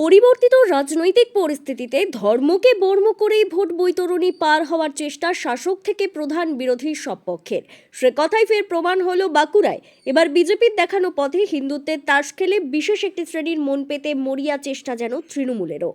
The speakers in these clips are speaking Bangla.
পরিবর্তিত রাজনৈতিক পরিস্থিতিতে ধর্মকে বর্ম করেই ভোট বৈতরণী পার হওয়ার চেষ্টা শাসক থেকে প্রধান বিরোধী সব পক্ষের। সে কথাই ফের প্রমাণ হলো বাঁকুড়ায়। এবার বিজেপির দেখানো পথে হিন্দুত্বের তাস খেলে বিশেষ একটি শ্রেণির মন পেতে মরিয়া চেষ্টা যেন তৃণমূলেরও।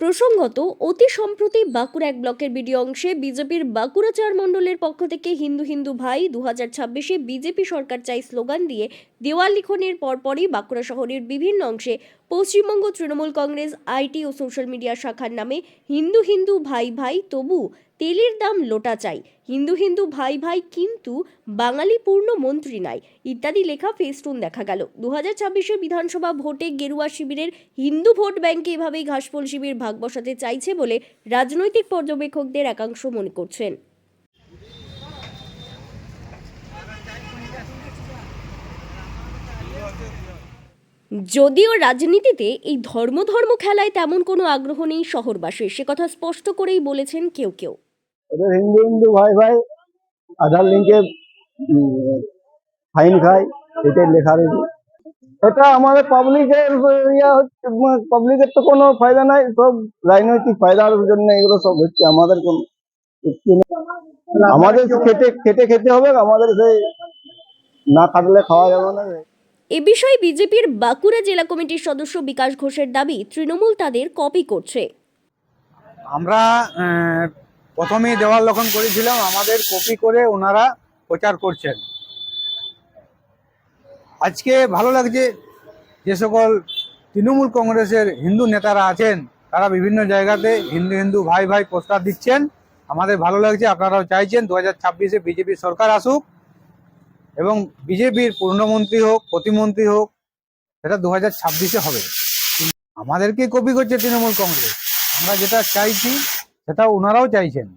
প্রসঙ্গত, অতি সম্প্রতি বাঁকুড়া এক ব্লকের বিডিও অংশে বিজেপির বাঁকুড়া চার মণ্ডলের পক্ষ থেকে হিন্দু হিন্দু ভাই দু হাজার ছাব্বিশে বিজেপি সরকার চাই স্লোগান দিয়ে দেওয়াল লিখনের পরপরই বাঁকুড়া শহরের বিভিন্ন অংশে পশ্চিমবঙ্গ তৃণমূল কংগ্রেস, আইটি ও সোশ্যাল মিডিয়া শাখার নামে হিন্দু হিন্দু ভাই ভাই তবু তেলের দাম লোটা চাই। হিন্দু হিন্দু ভাই ভাই কিন্তু বাঙালি পূর্ণ মন্ত্রী নাই। ইত্যাদি লেখা ফেস্টুন দেখা গেল। দু হাজার ছাব্বিশে বিধানসভা ভোটে গেরুয়া শিবিরের হিন্দু ভোট ব্যাংকে এভাবেই ঘাসফল শিবির ভাগ বসাতে চাইছে বলে রাজনৈতিক পর্যবেক্ষকদের একাংশ মনে করছেন। যদিও রাজনীতিতে এই ধর্ম ধর্ম খেলায় তেমন কোনো আগ্রহ নেই শহরবাসীর, সে কথা স্পষ্ট করেই বলেছেন কেউ কেউ। ওদের হিন্দু হিন্দু ভাই ভাই, আধার লিঙ্কে ফাইন খায়, এটাই লেখা রয়েছে এটা আমাদের পাবলিকের পাবলিকের তো কোনো ফায়দা নাই, সব রাজনৈতিক ফায়দার জন্য এগুলো সব হচ্ছে, আমাদের কোন। আমাদের খেটে খেটে খেতে হবে, আমাদের সেই না খাটলে খাওয়া যাবে না। এ বিষয়ে বিজেপির বাঁকুড়া জেলা কমিটির সদস্য বিকাশ ঘোষের দাবি তৃণমূল তাদের কপি করছে। আমরা প্রথমে দেওয়াল লক্ষণ করেছিলাম, আমাদের কপি করে ওনারা প্রচার করছেন। আজকে ভালো লাগছে যে সকল তৃণমূল কংগ্রেসের হিন্দু নেতারা আছেন, তারা বিভিন্ন জায়গাতে হিন্দু হিন্দু ভাই ভাই পোস্টার দিচ্ছেন। আমাদের ভালো লাগছে, আপনারাও চাইছেন, দু হাজার ছাব্বিশে বিজেপি সরকার আসুক এবং বিজেপির পূর্ণমন্ত্রী হোক, প্রতিমন্ত্রী হোক, সেটা দু হাজার ছাব্বিশে হবে। আমাদেরকে কপি করছে তৃণমূল কংগ্রেস। আমরা যেটা চাইছি, সেটা ওনারাও চাইছেন।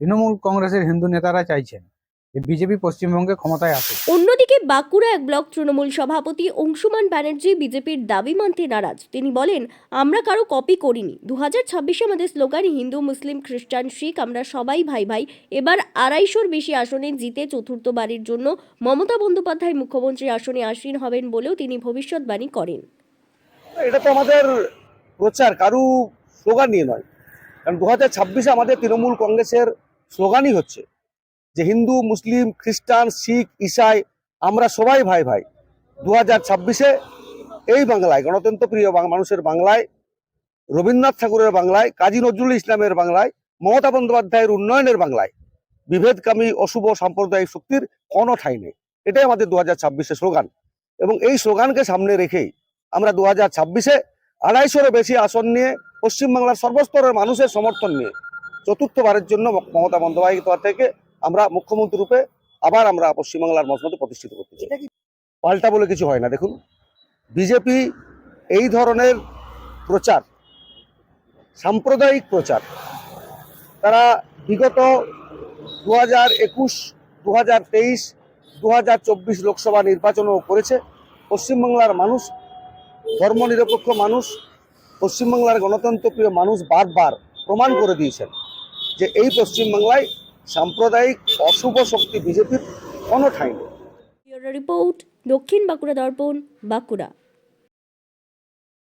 তৃণমূল কংগ্রেসের হিন্দু নেতারা চাইছেন। বিজেপি পশ্চিমবঙ্গে ক্ষমতায় আসুক অন্যদিকে বাঁকুড়া এক ব্লক তৃণমূল সভাপতি অংশুমান ব্যানার্জি বিজেপির দাবি মানতে নারাজ। তিনি বলেন আমরা কারও কপি করিনি। দু হাজার ছাব্বিশে আমাদের স্লোগান হিন্দু মুসলিম খ্রিস্টান শিখ আমরা সবাই ভাই ভাই। এবার আড়াইশোর বেশি আসনে জিতে চতুর্থবারের জন্য মমতা বন্দ্যোপাধ্যায় মুখ্যমন্ত্রী আসনে আসীন হবেন বলেও তিনি ভবিষ্যৎবাণী করেন। এটা তো আমাদের প্রচার কারু স্লোগান নিয়ে নয়। কারণ দু হাজার ছাব্বিশে আমাদের তৃণমূল কংগ্রেসের স্লোগানই হচ্ছে যে হিন্দু, মুসলিম, খ্রিস্টান, শিখ, ইসাই, আমরা সবাই ভাই ভাই। দু হাজার ছাব্বিশে এই বাংলায়, গণতন্ত্র প্রিয় মানুষের বাংলায়, রবীন্দ্রনাথ ঠাকুরের বাংলায়, কাজী নজরুল ইসলামের বাংলায়, মমতা বন্দ্যোপাধ্যায়ের উন্নয়নের বাংলায় বিভেদকামী অশুভ সাম্প্রদায়িক শক্তির কোনো ঠাঁই নেই। এটাই আমাদের দু হাজার ছাব্বিশে স্লোগান। এবং এই স্লোগানকে সামনে রেখেই আমরা দু হাজার ছাব্বিশে আড়াইশোরও বেশি আসন নিয়ে পশ্চিমবাংলার সর্বস্তরের মানুষের সমর্থন নিয়ে চতুর্থবারের জন্য মমতা বন্দ্যোপাধ্যায়কে আমরা মুখ্যমন্ত্রী রূপে আবার আমরা পশ্চিমবাংলার মসনদে প্রতিষ্ঠিত করতে চাই। পাল্টা বলে কিছু হয় না দেখুন। বিজেপি এই ধরনের প্রচার সাম্প্রদায়িক প্রচার তারা বিগত দু হাজার একুশ দু হাজার তেইশ দু হাজার চব্বিশ লোকসভা নির্বাচনও করেছে। পশ্চিমবাংলার মানুষ ধর্মনিরপেক্ষ মানুষ পশ্চিমবাংলার গণতন্ত্রপ্রিয় মানুষ বারবার প্রমাণ করে দিয়েছেন যে এই পশ্চিমবাংলায় সাম্প্রদায়িক অশুভ শক্তি বিজেপির কোনো ঠাঁই নেই। রিপোর্ট দক্ষিণ বাঁকুড়া দর্পণ বাঁকুড়া।